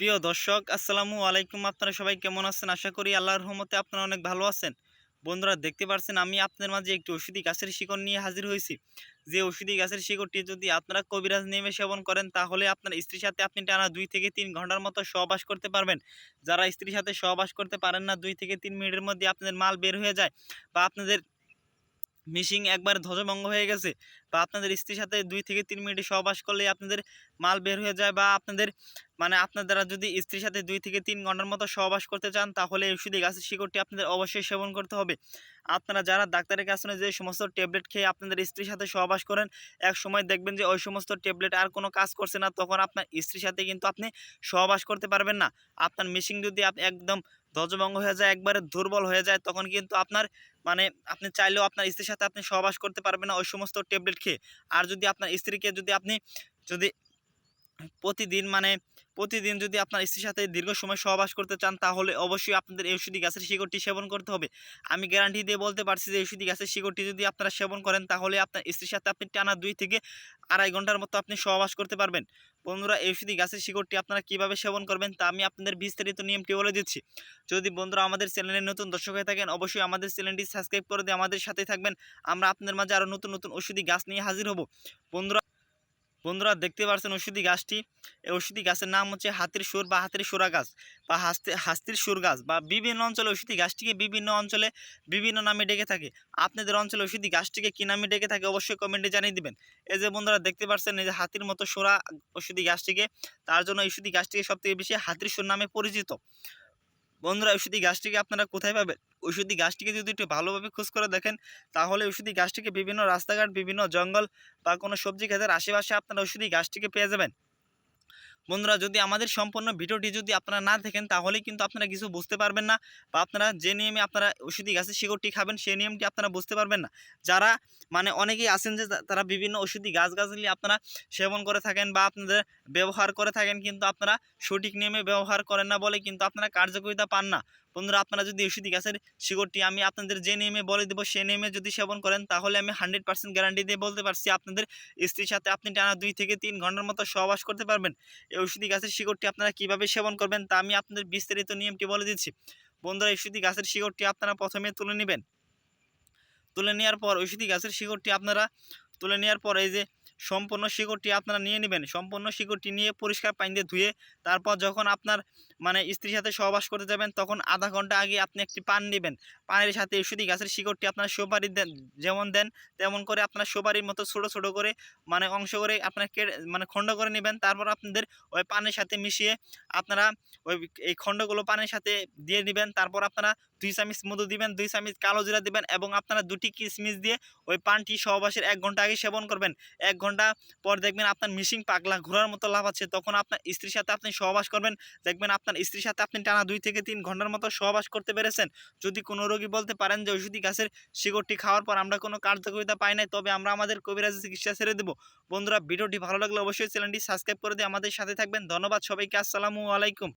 প্রিয় দর্শক, আসসালামু আলাইকুম। আপনারা সবাই কেমন আছেন? আশা করি আল্লাহর রহমতে আপনারা অনেক ভালো আছেন। বন্ধুরা, দেখতে পাচ্ছেন আমি আপনাদের মাঝে একটি ওষুধি গাছের শিকড় নিয়ে হাজির হয়েছি। যে ওষুধি গাছের শিকড়টি যদি আপনারা কবিরাজ নেমে সেবন করেন, তাহলে আপনার স্ত্রীর সাথে আপনি টানা দুই থেকে তিন ঘণ্টার মতো সহবাস করতে পারবেন। যারা স্ত্রীর সাথে সহবাস করতে পারেন না, দুই থেকে তিন মিনিটের মধ্যে আপনাদের মাল বের হয়ে যায় বা আপনাদের মিশিং একবার ধ্বজভঙ্গ হয়ে গেছে, বা আপনাদের স্ত্রীর সাথে দুই থেকে তিন মিনিটে সহবাস করলে আপনাদের মাল বের হয়ে যায়, বা আপনাদের মানে আপনারা যদি স্ত্রীর সাথে দুই থেকে তিন ঘণ্টার মতো সহবাস করতে চান, তাহলে ওষুধি গাছের শিকড়টি আপনাদের অবশ্যই সেবন করতে হবে। আপনারা যারা ডাক্তারের কাছে যে সমস্ত ট্যাবলেট খেয়ে আপনাদের স্ত্রীর সাথে সহবাস করেন, এক সময় দেখবেন যে ওই সমস্ত ট্যাবলেট আর কোনো কাজ করছে না, তখন আপনার স্ত্রীর সাথে কিন্তু আপনি সহবাস করতে পারবেন না। আপনার মিশিং যদি একদম ধ্বজভঙ্গ হয়ে যায়, একবারে দুর্বল হয়ে যায়, তখন কিন্তু আপনার মানে আপনি চাইলেও আপনার স্ত্রীর সাথে আপনি সহবাস করতে পারবেন না, ওই সমস্ত ট্যাবলেট খেয়ে। আর যদি আপনার স্ত্রীকে যদি আপনি যদি প্রতিদিন মানে প্রতিদিন যদি আপনার স্ত্রীর সাথে দীর্ঘ সময় সহবাস করতে চান, তাহলে অবশ্যই আপনাদের এই ওষুধি গাছের শিকড়টি সেবন করতে হবে। আমি গ্যারান্টি দিয়ে বলতে পারছি যে, ওষুধি গাছের শিকড়টি যদি আপনারা সেবন করেন, তাহলে আপনার স্ত্রীর সাথে আপনি টানা দুই থেকে আড়াই ঘণ্টার মতো আপনি সহবাস করতে পারবেন। বন্ধুরা, এই ওষুধি গাছের শিকড়টি আপনারা কীভাবে সেবন করবেন, তা আমি আপনাদের বিস্তারিত নিয়মটি বলে দিচ্ছি। যদি বন্ধুরা আমাদের চ্যানেলের নতুন দর্শক হয়ে থাকেন, অবশ্যই আমাদের চ্যানেলটি সাবস্ক্রাইব করে দিয়ে আমাদের সাথে থাকবেন। আমরা আপনাদের মাঝে আরও নতুন নতুন ওষুধি গাছ নিয়ে হাজির হব। বন্ধুরা বন্ধুরা দেখতে পাচ্ছেন ওষুধি গাছটি। এই ওষুধি গাছের নাম হচ্ছে হাতির সুর বা হাতির সুরা গাছ বা হাস্তি হাস্তির সুর গাছ বা বিভিন্ন অঞ্চলে ওষুধি গাছটিকে বিভিন্ন অঞ্চলে বিভিন্ন নামে ডেকে থাকে। আপনাদের অঞ্চলে ওষুধি গাছটিকে কী নামে ডেকে থাকে অবশ্যই কমেন্টে জানিয়ে দিবেন। এই যে বন্ধুরা দেখতে পাচ্ছেন এই যে হাতির মতো সোরা ওষুধি গাছটিকে, তার জন্য ওষুধি গাছটিকে সবথেকে বেশি হাতির সুর নামে পরিচিত। বন্ধুরা, ঔষধি গাছটিকে আপনারা কোথায় পাবেন? ঔষধি গাছটিকে যদি একটু ভালোভাবে খোঁজ করে দেখেন, তাহলে ঔষধি গাছটিকে বিভিন্ন রাস্তাঘাট, বিভিন্ন জঙ্গল বা কোনো সবজি ক্ষেতের আশেপাশে আপনারা ঔষধি গাছটিকে পেয়ে যাবেন। বন্ধুরা, যদি আমাদের সম্পূর্ণ ভিডিওটি যদি আপনারা না দেখেন তাহলে কিন্তু আপনারা কিছু বুঝতে পারবেন না বা আপনারা যে নিয়মে আপনারা ওষুধি গাছের শিকড়টি খাবেন সেই নিয়মটি আপনারা বুঝতে পারবেন না। যারা মানে অনেকেই আছেন যে তারা বিভিন্ন ওষুধি গাছ গাছগুলি আপনারা সেবন করে থাকেন বা আপনাদের ব্যবহার করে থাকেন, কিন্তু আপনারা সঠিক নিয়মে ব্যবহার করেন না বলে কিন্তু আপনারা কার্যকারিতা পান না। বন্ধুরা, আপনারা যদি ওষুধি গাছের শিকড়টি আমি আপনাদের যে নিয়মে বলে দেবো, সে নিয়মে যদি সেবন করেন, তাহলে আমি হান্ড্রেড পার্সেন্ট গ্যারান্টি দিয়ে বলতে পারছি, আপনাদের স্ত্রীর সাথে আপনি টানা দুই থেকে তিন ঘণ্টার মতো সহবাস করতে পারবেন। এই ওষুধি গাছের শিকড়টি আপনারা কীভাবে সেবন করবেন, তা আমি আপনাদের বিস্তারিত নিয়মটি বলে দিচ্ছি। বন্ধুরা ওষুধি গাছের শিকড়টি আপনারা প্রথমে তুলে নেবেন। তুলে নেওয়ার পর ওষুধি গাছের শিকড়টি আপনারা তুলে নেওয়ার পর, এই যে সম্পূর্ণ শিকড়টি আপনারা নিয়ে নেবেন। সম্পূর্ণ শিকড়টি নিয়ে পরিষ্কার পানি দিয়ে ধুয়ে তারপর যখন আপনার মানে স্ত্রীর সাথে সহবাস করতে যাবেন, তখন আধা ঘণ্টা আগে আপনি একটি পান নেবেন। পানের সাথে ওষুধি গাছের শিকড়টি আপনার সুপারি দেন, যেমন দেন, তেমন করে আপনার সুপারির মতো ছোট ছোট করে মানে অংশ করে আপনার মানে খণ্ড করে নেবেন। তারপর আপনাদের ওই পানের সাথে মিশিয়ে আপনারা ওই এই খণ্ডগুলো পানের সাথে দিয়ে নেবেন তারপর আপনারা দুই চামচ মধু দিবেন, দুই চামচ কালো জিরা দিবেন এবং আপনারা দুটি কিশমিশ দিয়ে ওই পানটি সহবাসের এক ঘণ্টা আগে সেবন করবেন। এক ঘণ্টা পর দেখবেন আপনার মিশিং পাগলা ঘোরার মতো লাভ আছে। তখন আপনার স্ত্রীর সাথে আপনি সহবাস করবেন। দেখবেন আপনার স্ত্রীর সাথে আপনি টানা দুই থেকে তিন ঘণ্টার মতো সহবাস করতে পেরেছেন। যদি কোনো রোগী বলতে পারেন যে ওষুধি গাছের শিকড়টি খাওয়ার পর আমরা কোনো কার্যকারিতা পাই নাই, তবে আমরা আমাদের কবিরাজের চিকিৎসা ছেড়ে দেবো। বন্ধুরা, ভিডিওটি ভালো লাগলে অবশ্যই চ্যানেলটি সাবস্ক্রাইব করে দিয়ে আমাদের সাথে থাকবেন। ধন্যবাদ সবাইকে। আসসালামু আলাইকুম।